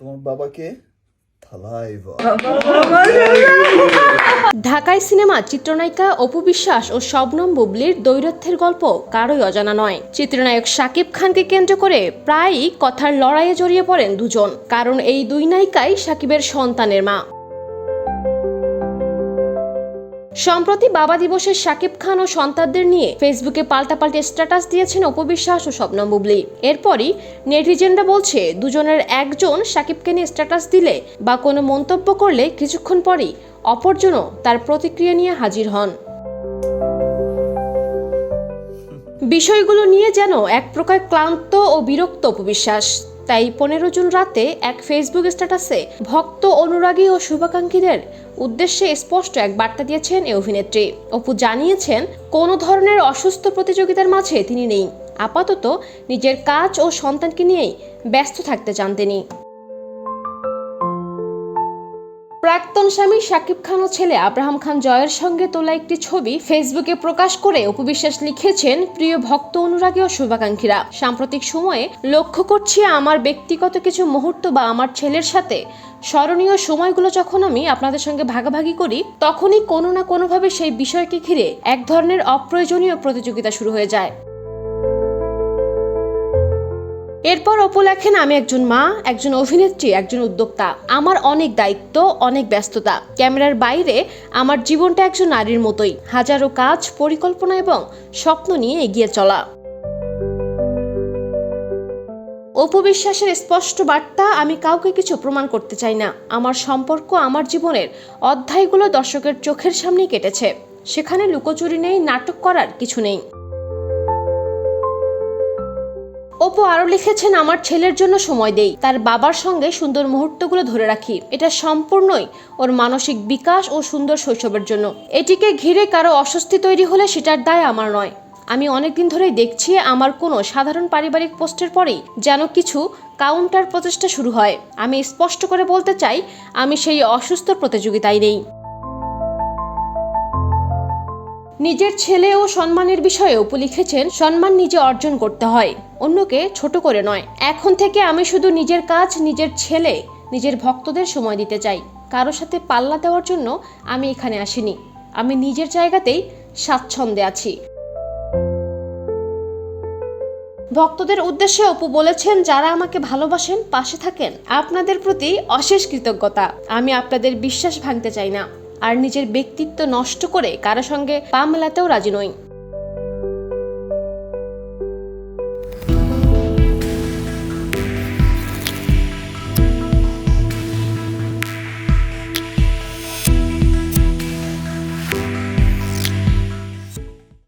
তোমার ঢাকায় সিনেমা, চিত্রনায়িকা, অপু বিশ্বাস ও শবনম বুবলির দৈরথ্যের গল্প কারোই অজানা নয়। চিত্রনায়ক শাকিব খানকে কেন্দ্র করে প্রায়ই কথার লড়াইয়ে জড়িয়ে পড়েন দুজন, কারণ এই দুই নায়িকাই সাকিবের সন্তানের মা। সম্প্রতি বাবা দিবসের শাকিব খান ও সন্তানদের নিয়ে ফেসবুকে পাল্টাপাল্টি স্ট্যাটাস দিয়েছেন অপবিশ্বাস ও স্বপ্ন বুবলি। এরপরই নেটিজেনরা বলছে, দুজনের একজন শাকিবকে নিয়ে স্ট্যাটাস দিলে বা কোনো মন্তব্য করলে কিছুক্ষণ পরই অপরজনও তার প্রতিক্রিয়া নিয়ে হাজির হন। বিষয়গুলো নিয়ে যেন এক প্রকার ক্লান্ত ও বিরক্ত অপবিশ্বাস তাই পনেরো জুন রাতে এক ফেসবুক স্ট্যাটাসে ভক্ত অনুরাগী ও শুভাকাঙ্ক্ষীদের উদ্দেশ্যে স্পষ্ট এক বার্তা দিয়েছেন এই অভিনেত্রী। অপু জানিয়েছেন, কোনো ধরনের অসুস্থ প্রতিযোগিতার মাঝে তিনি নেই। আপাতত নিজের কাজ ও সন্তানকে নিয়েই ব্যস্ত থাকতে চান তিনি। প্রাক্তন স্বামী শাকিব খান ও ছেলে আব্রাহাম খান জয়ের সঙ্গে তোলা একটি ছবি ফেসবুকে প্রকাশ করে উপবিশ্বাস লিখেছেন প্রিয় ভক্ত অনুরাগী ও শুভাকাঙ্ক্ষীরা। সাম্প্রতিক সময়ে লক্ষ্য করছি আমার ব্যক্তিগত কিছু মুহূর্ত বা আমার ছেলের সাথে। স্মরণীয় সময়গুলো যখন আমি আপনাদের সঙ্গে ভাগাভাগি করি, তখনই কোনো না কোনোভাবে সেই বিষয়কে ঘিরে এক ধরনের অপ্রয়োজনীয় প্রতিযোগিতা শুরু হয়ে যায়। এরপর অপু লেখেন, আমি একজন মা, একজন অভিনেত্রী, একজন উদ্যোক্তা। আমার অনেক দায়িত্ব, অনেক ব্যস্ততা। ক্যামেরার বাইরে আমার জীবনটা একজন নারীর মতোই। হাজারো কাজ, পরিকল্পনা এবং স্বপ্ন নিয়ে এগিয়ে চলা। অপু বিশ্বাসের স্পষ্ট বার্তা, আমি কাউকে কিছু প্রমাণ করতে চাই না। আমার সম্পর্ক, আমার জীবনের অধ্যায়গুলো দর্শকের চোখের সামনেই কেটেছে। সেখানে লুকোচুরি নেই, নাটক করার কিছু নেই। অপু আরও লিখেছেন, আমার ছেলের জন্য সময় দেই। তার বাবার সঙ্গে সুন্দর মুহূর্তগুলো ধরে রাখি। এটা সম্পূর্ণই ওর মানসিক বিকাশ ও সুন্দর শৈশবের জন্য। এটিকে ঘিরে কারও অস্বস্তি তৈরি হলে সেটার দায় আমার নয়। আমি অনেকদিন ধরেই দেখছি আমার কোনো সাধারণ পারিবারিক পোস্টের পরেই যেন কিছু কাউন্টার প্রচেষ্টা শুরু হয়। আমি স্পষ্ট করে বলতে চাই, আমি সেই অসুস্থ প্রতিযোগিতায় নেই। নিজের ছেলে ও সম্মানের বিষয়ে অপু লিখেছেন, সম্মান নিজে অর্জন করতে হয়, অন্যকে ছোট করে নয়। এখন থেকে আমি শুধু নিজের কাজ, নিজের ছেলে, নিজের ভক্তদের সময় দিতে চাই। কারোর সাথে পাল্লা দেওয়ার জন্য আমি এখানে আসিনি। আমি নিজের জায়গাতেই স্বাচ্ছন্দ্যে আছি। ভক্তদের উদ্দেশ্যে অপু বলেছেন, যারা আমাকে ভালোবাসেন, পাশে থাকেন। আপনাদের প্রতি অশেষ কৃতজ্ঞতা। আমি আপনাদের বিশ্বাস ভাঙতে চাই না। আর নিজের ব্যক্তিত্ব নষ্ট করে কারও সঙ্গে পা মেলাতেও রাজি নই।